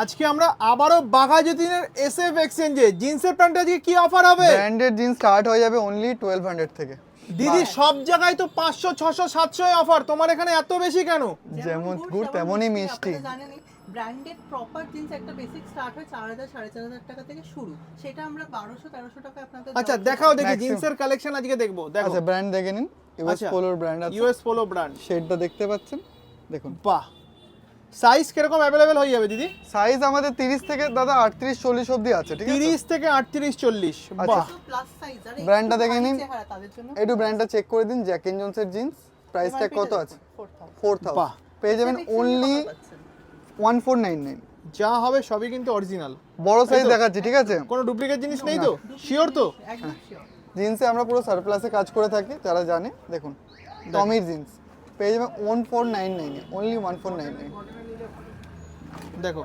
আজকে আমরা আবারও বাঘাযতীনের এসএফ এক্সচেঞ্জে জিন্সের প্যান্ট আজকে কি অফার হবে? ব্র্যান্ডেড জিন্স স্টার্ট হয়ে যাবে অনলি টুয়েলভ হান্ড্রেড থেকে। দিদি সব জায়গায় তো পাঁচশো ছশো সাতশো অফার তোমার এখানে এত বেশি কেন? যেমন গুড় তেমনই মিষ্টি। ব্র্যান্ডেড প্রপার জিন্স একটা বেসিক স্টার্ট হয় চার হাজার সাড়ে চার হাজার টাকা থেকে শুরু। সেটা আমরা বারোশো তেরোশো টাকা আপনাদের আচ্ছা দেখাও দেখি জিন্সের কালেকশন আজকে দেখব। দেখো। আচ্ছা ব্র্যান্ড দেখে নিন। ইউএস। পোলোর ব্র্যান্ড আছে। ইউএস পোলো ব্র্যান্ড শেডটা দেখতে পাচ্ছেন? দেখুন। বাহ। সাইজ কীরকম অ্যাভেলেবেল হয়ে যাবে দিদি? সাইজ আমাদের তিরিশ থেকে দাদা আটত্রিশ চল্লিশ অবধি আছে ঠিক আছে? তিরিশ থেকে আটত্রিশ চল্লিশ। আচ্ছা। বাহ। প্লাস সাইজ আর ব্র্যান্ডটা দেখে নিন। চেহারা তাদের জন্য। একটু ব্র্যান্ডটা চেক করে দিন জ্যাক এন্ড জনসের জিন্স প্রাইস ট্যাগ কত আছে? ফোর বাহ। পেয়ে যাবেন only one four nine nine যা হবে সবই কিন্তু অরিজিনাল বড় সাইজ দেখাচ্ছি ঠিক আছে? কোনো ডুপ্লিকেট জিনিস নেই তো? শিওর তো? একদম sure। জিন্সে আমরা পুরো সারপ্লাসে কাজ করে থাকি যারা জানে দেখুন। টমির জিন্স পেয়ে যাবেন one four nine nine only one four nine nine দেখো